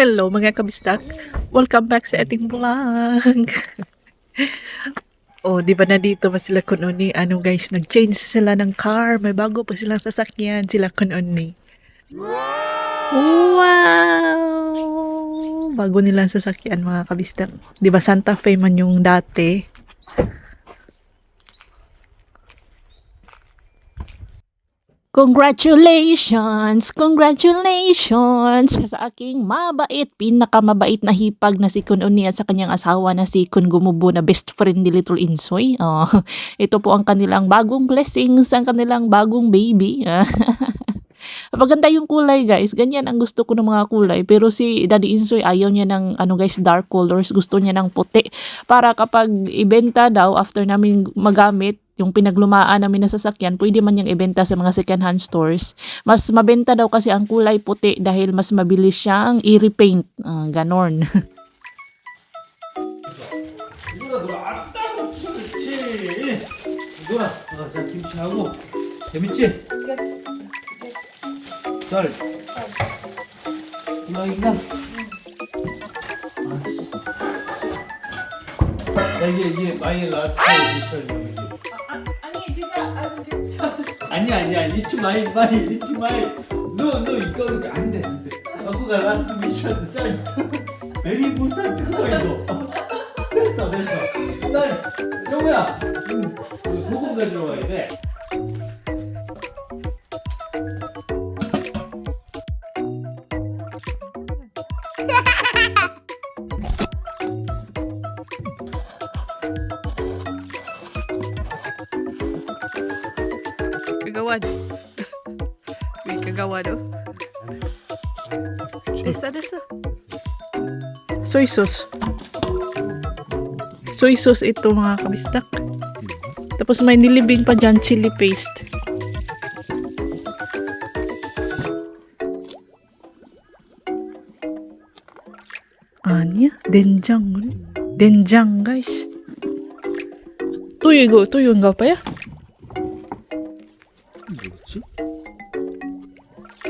Hello mga kabistak. Welcome back sa ating vlog. oh, di ba na dito ba sila kununi? Ano guys, nag-change sila ng car. May bago pa silang sasakyan sila kununi. Wow! Bago nilang sasakyan mga kabistak. Di ba Santa Fe man yung dati? Congratulations! Congratulations sa aking mabait, pinakamabait na hipag na si Kun Uni at sa kanyang asawa na si Kun Gumubo na best friend ni Little Insoy. Oh, ito po ang kanilang bagong blessings, ang kanilang bagong baby. Maganda yung kulay guys. Ganyan ang gusto ko ng mga kulay. Pero si Daddy Insoy ayaw niya ng ano guys dark colors. Gusto niya ng puti. Para kapag ibenta daw after namin magamit yung pinaglumaan namin na sasakyan, pwede man yung ibenta sa mga second hand stores. Mas mabenta daw kasi ang kulay puti dahil mas mabilis siyang i-repaint. Ah, ganon. 누나 너 아따고 그렇지 누나 어, 자 김치하고 재밌지? 쌀 누나 이거 야 이게 이게 마이 라스트 미션이 아니 진짜 아이고 괜찮아. 아니야 아니야. 리츠 마이 마이 리츠 마이. 너너 이거 안돼 너가 라스 미션. 사인. 베리 못한 그거 이거. 됐어 됐어. 사인. 영우야 소금 가져와야 돼. Kagawad. May kagawad oh. Desa, desa. Soy sauce. Soy sauce ito mga kabistak. Tapos may nilibing pa dyan chili paste. Anya? Denjang. Denjang guys. Tuyo go, tuyo nga pa ya. ち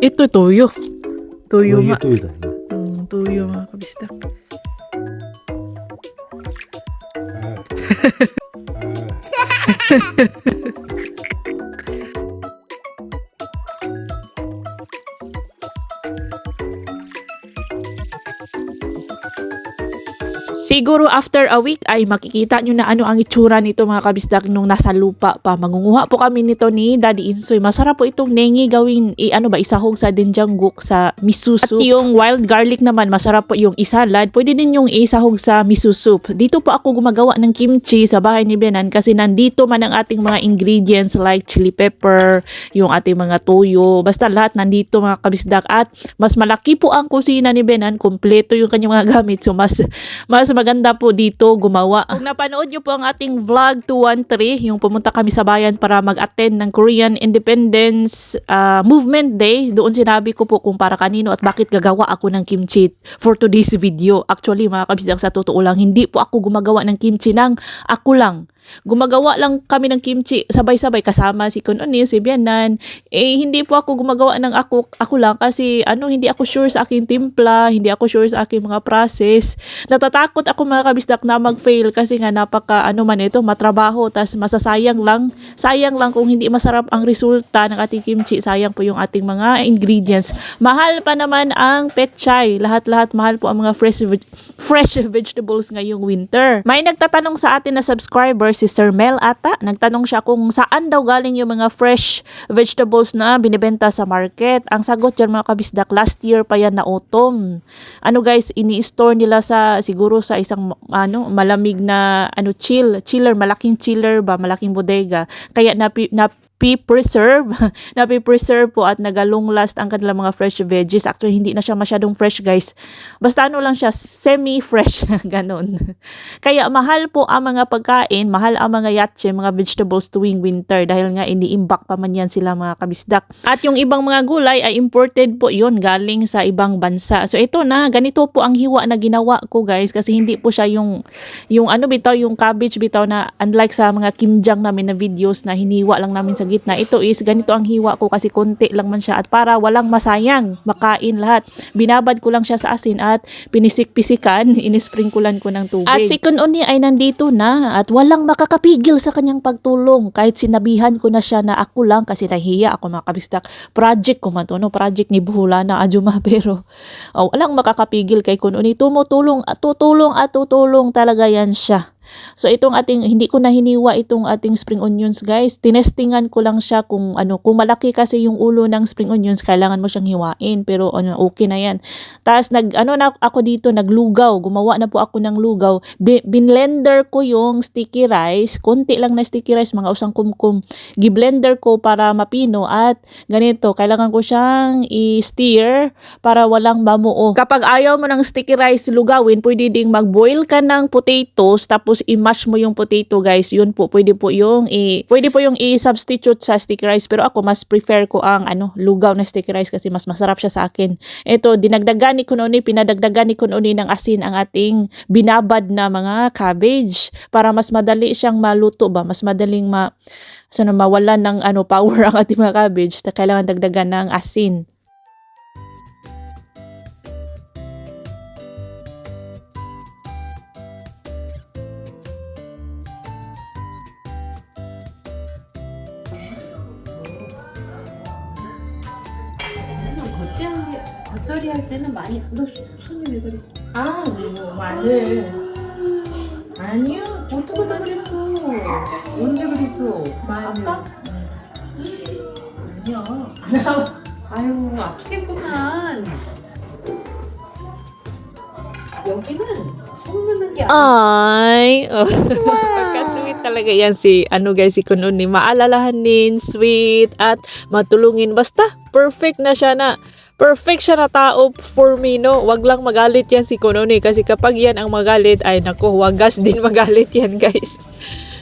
えっと、どうよ。どういま。どういうだよね。うん、どういうまかびした。Siguro after a week ay makikita nyo na ano ang itsura nito mga kabisdak nung nasa lupa pa. Mangunguha po kami nito ni Daddy Insoy. Masarap po itong nengi gawin, i, ano ba, isahog sa dinjangguk sa miso soup. At yung wild garlic naman, masarap po yung isalad. Pwede din yung isahog sa miso soup. Dito po ako gumagawa ng kimchi sa bahay ni Benan kasi nandito man ang ating mga ingredients like chili pepper, yung ating mga toyo. Basta lahat nandito mga kabisdak. At mas malaki po ang kusina ni Benan. Kompleto yung kanyang mga gamit. So mas mas maganda po dito gumawa. Kung napanood nyo po ang ating vlog 213, yung pumunta kami sa bayan para mag-attend ng Korean Independence ah, Movement Day, doon sinabi ko po kung para kanino at bakit gagawa ako ng kimchi for today's video. Actually, mga kabisdak, sa totoo lang, hindi po ako gumagawa ng kimchi ng ako lang. Gumagawa lang kami ng kimchi sabay-sabay kasama si Kun Oni, si Bianan. Eh hindi po ako gumagawa ng ako ako lang kasi ano hindi ako sure sa aking timpla, hindi ako sure sa aking mga process. Natatakot ako mga kabisdak na mag-fail kasi nga napaka ano man ito, matrabaho tas masasayang lang. Sayang lang kung hindi masarap ang resulta ng ating kimchi, sayang po yung ating mga ingredients. Mahal pa naman ang petchay. Lahat-lahat mahal po ang mga fresh fresh vegetables ngayong winter. May nagtatanong sa atin na subscriber si Sir Mel ata. Nagtanong siya kung saan daw galing yung mga fresh vegetables na binibenta sa market. Ang sagot dyan mga kabisdak, last year pa yan na autumn. Ano guys, ini-store nila sa siguro sa isang ano malamig na ano chill, chiller, malaking chiller ba, malaking bodega. Kaya na, na preserve napi-preserve po at nagalong last ang kanilang mga fresh veggies. Actually, hindi na siya masyadong fresh, guys. Basta ano lang siya, semi-fresh, ganun. Kaya mahal po ang mga pagkain, mahal ang mga yatche, mga vegetables tuwing winter dahil nga ini-imbak pa man yan sila mga kabisdak. At yung ibang mga gulay ay imported po yon galing sa ibang bansa. So ito na, ganito po ang hiwa na ginawa ko guys kasi hindi po siya yung yung ano bitaw, yung cabbage bitaw na unlike sa mga kimjang namin na videos na hiniwa lang namin sa gitna. Ito is ganito ang hiwa ko kasi konti lang man siya at para walang masayang makain lahat. Binabad ko lang siya sa asin at pinisik-pisikan, inispringkulan ko ng tubig. At si Kun Uni ay nandito na at walang makakapigil sa kanyang pagtulong. Kahit sinabihan ko na siya na ako lang kasi nahiya ako mga kabistak. Project ko man to, no? project ni Buhula na Ajuma pero oh, walang makakapigil kay Kun Uni. Tumutulong at tutulong at tutulong talaga yan siya. So itong ating hindi ko na hiniwa itong ating spring onions guys. Tinestingan ko lang siya kung ano kung malaki kasi yung ulo ng spring onions kailangan mo siyang hiwain pero ano okay na yan. Tapos nag ano na ako dito naglugaw, gumawa na po ako ng lugaw. Bi- binlender ko yung sticky rice, konti lang na sticky rice mga usang kumkum. Gi-blender ko para mapino at ganito kailangan ko siyang i-steer para walang mamuo. Kapag ayaw mo ng sticky rice lugawin, pwede ding mag-boil ka ng potatoes tapos i-mash mo yung potato guys. Yun po, pwede po yung i pwede po yung i-substitute sa sticky rice pero ako mas prefer ko ang ano lugaw na sticky rice kasi mas masarap siya sa akin. Ito dinagdagan ni Kunoni, pinadagdagan ni Kunoni ng asin ang ating binabad na mga cabbage para mas madali siyang maluto ba, mas madaling ma so na mawalan ng ano power ang ating mga cabbage kailangan dagdagan ng asin. 겉절이, 할 때는 많이 너 손- 손이 왜 그래? 아, 뭐 마늘. 아니요, 어떻게 다 그랬어? 언제 그랬어? 마늘. 아까? 아니야. 아유 아프겠구만 여기는 속 넣는 게 아니야 Ay, oh. Pagka-sweet talaga yan si, ano guys, si Kununi. Maalalahanin, sweet, at matulungin. Basta, perfect na siya na. Perfect siya na tao for me, no? Wag lang magalit yan si Kununi. Kasi kapag yan ang magalit, ay nako, wagas din magalit yan, guys.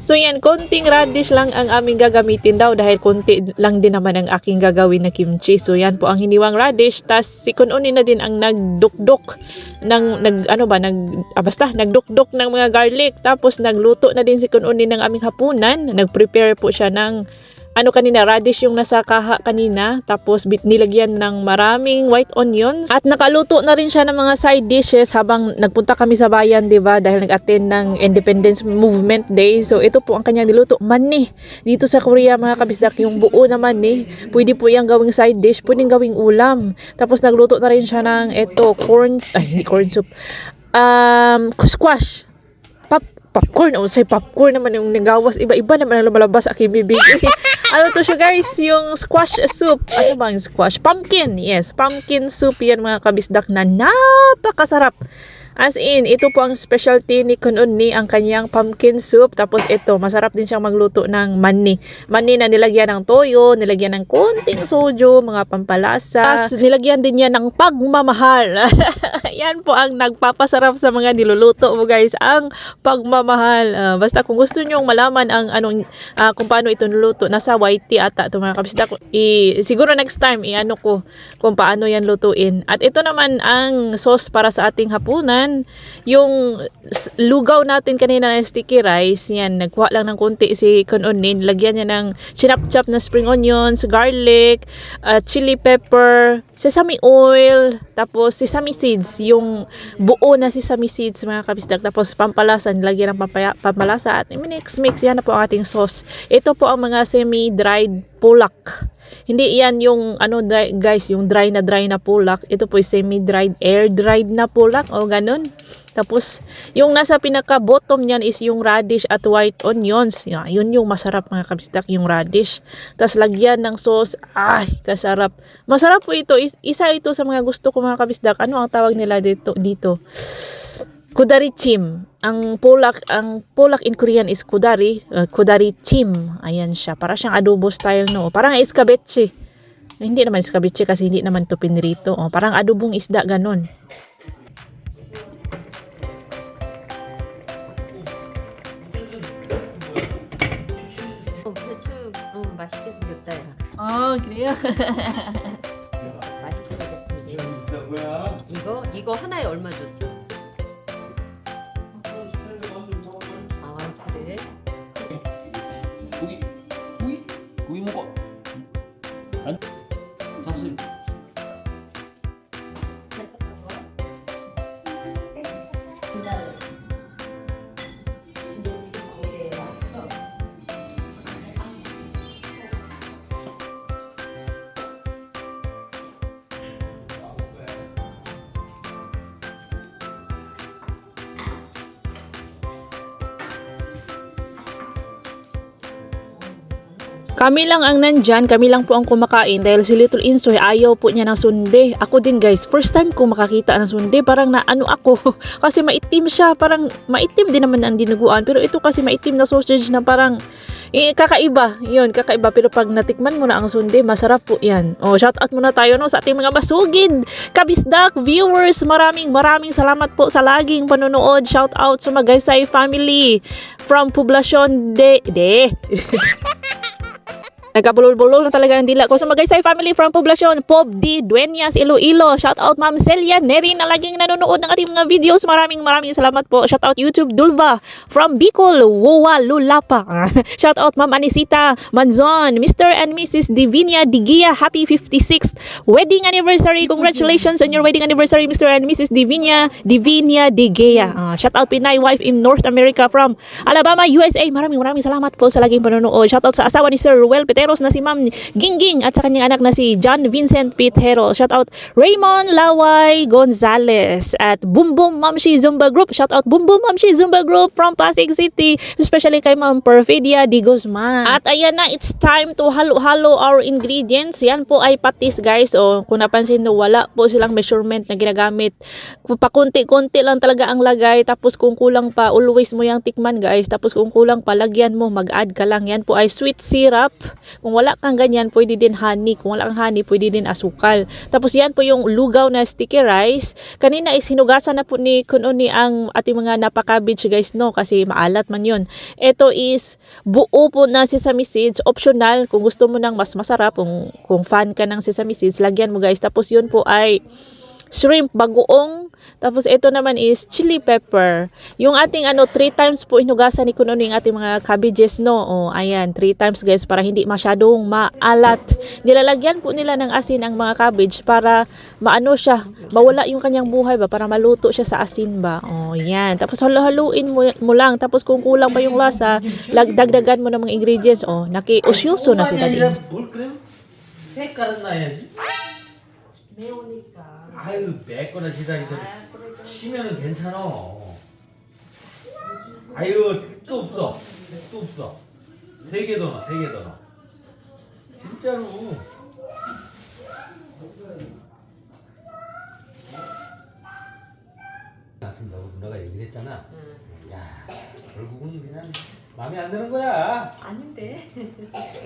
So yan, konting radish lang ang aming gagamitin daw dahil konti lang din naman ang aking gagawin na kimchi. So yan po ang hiniwang radish. Tas si Kununi na din ang nagdukdok ng nag ano ba nag ah, basta nagdukdok ng mga garlic tapos nagluto na din si Kununi ng aming hapunan. Nagprepare po siya ng ano kanina, radish yung nasa kaha kanina, tapos bit nilagyan ng maraming white onions. At nakaluto na rin siya ng mga side dishes habang nagpunta kami sa bayan, di ba? Dahil nag-attend ng Independence Movement Day. So ito po ang kanyang niluto. Mani. Dito sa Korea mga kabisdak, yung buo na mani. Pwede po yung gawing side dish, pwedeng gawing ulam. Tapos nagluto na rin siya ng ito, corn, ay hindi corn soup. Um, squash pop popcorn o say popcorn naman yung nagawas iba-iba naman ang lumalabas aking bibig ano to siya guys yung squash soup ano ba yung squash pumpkin yes pumpkin soup yan mga kabisdak na napakasarap As in, ito po ang specialty ni Kunon ni ang kanyang pumpkin soup. Tapos ito, masarap din siyang magluto ng mani. Mani na nilagyan ng toyo, nilagyan ng konting sojo, mga pampalasa. Tapos nilagyan din niya ng pagmamahal. Yan po ang nagpapasarap sa mga niluluto mo guys, ang pagmamahal. Ah, basta kung gusto niyo malaman ang anong ah, kung paano ito niluto, nasa YT ata ito mga kabisda. I, siguro next time i-ano ko kung paano yan lutuin. At ito naman ang sauce para sa ating hapunan. Yung lugaw natin kanina na sticky rice, yan, nagkuha lang ng konti si Kunonin. Lagyan niya ng chinap-chop na spring onions, garlic, ah, chili pepper, sesame oil, tapos sesame seeds, yung buo na sesame seeds mga kabisdak. Tapos pampalasa, nilagyan ng pampaya, pampalasa at mix-mix. Yan na po ang ating sauce. Ito po ang mga semi-dried pulak. Hindi yan yung ano dry, guys, yung dry na dry na pulak. Ito po yung semi-dried, air-dried na pulak o ganun. Tapos, yung nasa pinaka-bottom niyan is yung radish at white onions. Yeah, yun yung masarap mga kabistak, yung radish. Tapos, lagyan ng sauce. Ay, kasarap. Masarap po ito. Is- isa ito sa mga gusto ko mga kabisdak. Ano ang tawag nila dito? dito? Kudari chim. Ang polak, ang polak in Korean is kudari, uh, kudari chim. Ayan siya. Para siyang adobo style no. Parang escabeche. Hindi naman escabeche kasi hindi naman to pinrito. Oh, parang adobong isda ganon. 아 그래요? 맛있어 이거 이거 하나에 얼마 줬어? Kami lang ang nandyan, kami lang po ang kumakain dahil si Little Insoy ayaw po niya ng sunde. Ako din guys, first time ko makakita ng sunde, parang na ano ako, kasi maitim siya, parang maitim din naman ang dinuguan, pero ito kasi maitim na sausage na parang eh, kakaiba, yun, kakaiba. Pero pag natikman mo na ang sunde, masarap po yan. O, shout out muna tayo no, sa ating mga masugid, kabisdak, viewers, maraming maraming salamat po sa laging panonood. Shout out sa Magaysay family from Poblacion de... de. Nagkabulol-bulol na talaga ang dila ko sa Magaysay family from Poblacion, Pob D. Dueñas, Iloilo. Shout out Ma'am Celia Neri na laging nanonood ng ating mga videos. Maraming maraming salamat po. Shout out YouTube Dulva from Bicol, Wowa Lulapa. Shout out Ma'am Anisita Manzon, Mr. and Mrs. Divinia Digia. Happy 56th wedding anniversary. Congratulations on your wedding anniversary, Mr. and Mrs. Divinia Divinia Digia. Ah, shout out Pinay wife in North America from Alabama, USA. Maraming maraming salamat po sa laging panonood. Shout out sa asawa ni Sir Ruel Peteros na si Ma'am Gingging at sa kanyang anak na si John Vincent Pitero. Shout out Raymond Laway Gonzalez at Boom Boom Mamshi Zumba Group. Shout out Boom Boom Mamshi Zumba Group from Pasig City. Especially kay Ma'am Perfidia Di Guzman. At ayan na, it's time to halo-halo our ingredients. Yan po ay patis guys. O kung napansin no, wala po silang measurement na ginagamit. Pakunti-kunti lang talaga ang lagay. Tapos kung kulang pa, always mo yung tikman guys. Tapos kung kulang pa, lagyan mo, mag-add ka lang. Yan po ay sweet syrup. Kung wala kang ganyan, pwede din honey. Kung wala kang honey, pwede din asukal. Tapos yan po yung lugaw na sticky rice. Kanina is hinugasan na po ni Kunoni ang ating mga napaka-cabbage guys no kasi maalat man yun. Ito is buo po na sesame seeds. Optional kung gusto mo ng mas masarap. Kung, kung fan ka ng sesame seeds, lagyan mo guys. Tapos yun po ay shrimp, bagoong. Tapos ito naman is chili pepper. Yung ating ano, 3 times po inugasan ni Kuno yung ating mga cabbages, no? O, ayan, 3 times guys para hindi masyadong maalat. Nilalagyan po nila ng asin ang mga cabbage para maano siya, mawala yung kanyang buhay ba, para maluto siya sa asin ba. O, yan. Tapos haluhaluin mo, mo lang. Tapos kung kulang pa yung lasa, lag, dagdagan mo ng mga ingredients. O, naki-usyoso na si Daddy. Hey, karna hai. Mayonnaise. 아유 매거나 기다리더니 쉬면은 괜찮아. 아유 택도 없어. 택도 없어. 세 개 더 넣어. 세 개 더 넣어. 진짜로. 나쓴다고 누나가 얘기를 했잖아. 야 결국은 그냥 마음에 안 드는 거야. 아닌데.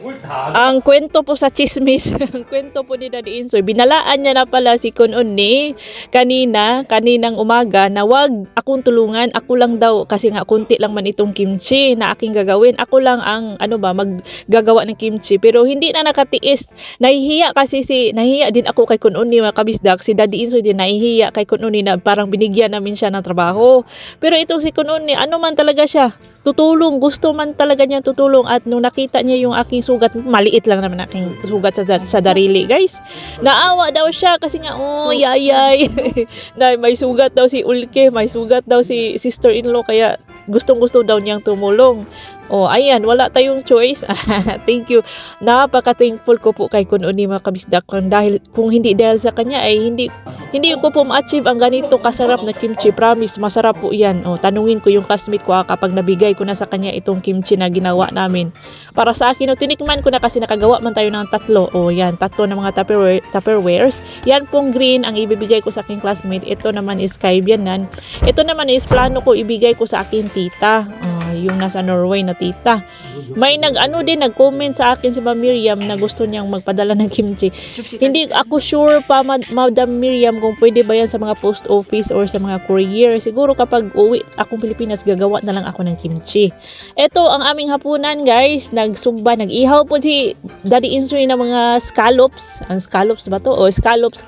뭘다 Ang kwento po sa chismis, ang kwento po ni Daddy Insoy, binalaan niya na pala si Kunon ni kanina, kaninang umaga, na wag akong tulungan, ako lang daw, kasi nga kunti lang man itong kimchi na aking gagawin. Ako lang ang, ano ba, maggagawa ng kimchi. Pero hindi na nakatiis. Nahihiya kasi si, nahihiya din ako kay Kunon ni mga kabisdak. Si Daddy Insoy din nahihiya kay Kunon ni na parang binigyan namin siya ng trabaho. Pero itong si Kunon ni, ano man talaga siya, tutulong, gusto man talaga niya tutulong at nung nakita niya yung aking sugat, maliit lang naman aking sugat sa, sa darili, guys. Naawa daw siya kasi nga, oh, yayay. na may sugat daw si Ulke, may sugat daw si sister-in-law kaya gustong-gusto daw niyang tumulong. Oh, ayan, wala tayong choice. Thank you. Napaka-thankful ko po kay Kuno ni mga kabisdak dahil kung hindi dahil sa kanya ay hindi hindi ko po ma-achieve ang ganito kasarap na kimchi. Promise, masarap po 'yan. Oh, tanungin ko yung classmate ko ah, kapag nabigay ko na sa kanya itong kimchi na ginawa namin. Para sa akin, oh, tinikman ko na kasi nakagawa man tayo ng tatlo. Oh, yan, tatlo ng mga tupperware, tupperwares. Yan pong green ang ibibigay ko sa aking classmate. Ito naman is kay. Ito naman is plano ko ibigay ko sa aking tita. Ah, yung nasa Norway na tita. May nag-ano din, nag-comment sa akin si Ma'am Miriam na gusto niyang magpadala ng kimchi. Hindi ako sure pa, Mad- Madam Miriam, kung pwede ba yan sa mga post office or sa mga courier. Siguro kapag uwi akong Pilipinas, gagawa na lang ako ng kimchi. Ito ang aming hapunan, guys. Nagsugba, nag-ihaw po si Daddy Insoy ng mga scallops. Ang scallops ba to? O scallops,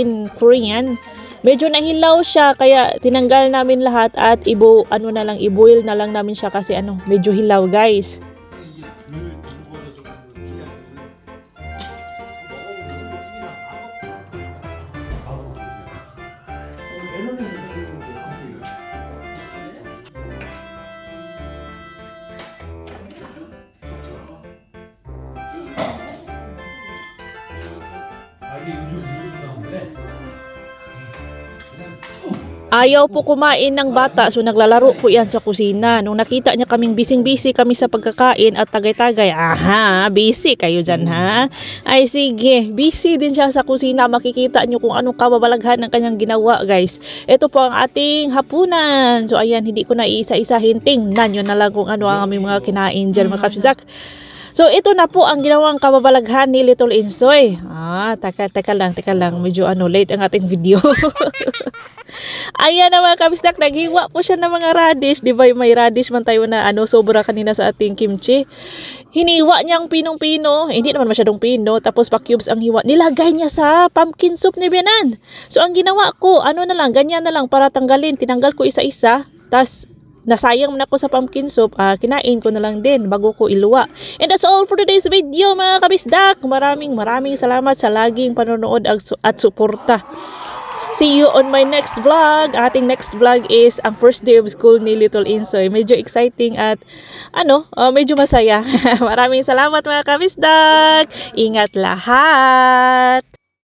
in Korean. Medyo nahilaw siya kaya tinanggal namin lahat at ibo ano na lang i-boil na lang namin siya kasi ano medyo hilaw guys. Ayaw po kumain ng bata so naglalaro po yan sa kusina. Nung nakita niya kaming bising-busy kami sa pagkakain at tagay-tagay, aha, busy kayo dyan ha? Ay sige, busy din siya sa kusina. Makikita niyo kung anong kababalaghan ng kanyang ginawa guys. Ito po ang ating hapunan. So ayan, hindi ko na iisa-isahin. Tingnan nyo na lang kung ano ang aming mga kinain dyan mga kapsdak. So ito na po ang ginawang kababalaghan ni Little Insoy. Ah, teka, teka lang, teka lang. Medyo ano, late ang ating video. Ayan na mga kabisdak, naghiwa po siya ng mga radish. Di ba may radish man tayo na ano, sobra kanina sa ating kimchi. Hiniwa niya ang pinong-pino. Eh, Hindi naman masyadong pino. Tapos pa cubes ang hiwa. Nilagay niya sa pumpkin soup ni Benan. So ang ginawa ko, ano na lang, ganyan na lang para tanggalin. Tinanggal ko isa-isa. Tapos nasayang na ako sa pumpkin soup, ah, kinain ko na lang din bago ko iluwa. And that's all for today's video mga kabisdak. Maraming maraming salamat sa laging panonood at suporta. See you on my next vlog. Ating next vlog is ang first day of school ni Little Insoy. Medyo exciting at ano, uh, medyo masaya. Maraming salamat mga kabisdak. Ingat lahat.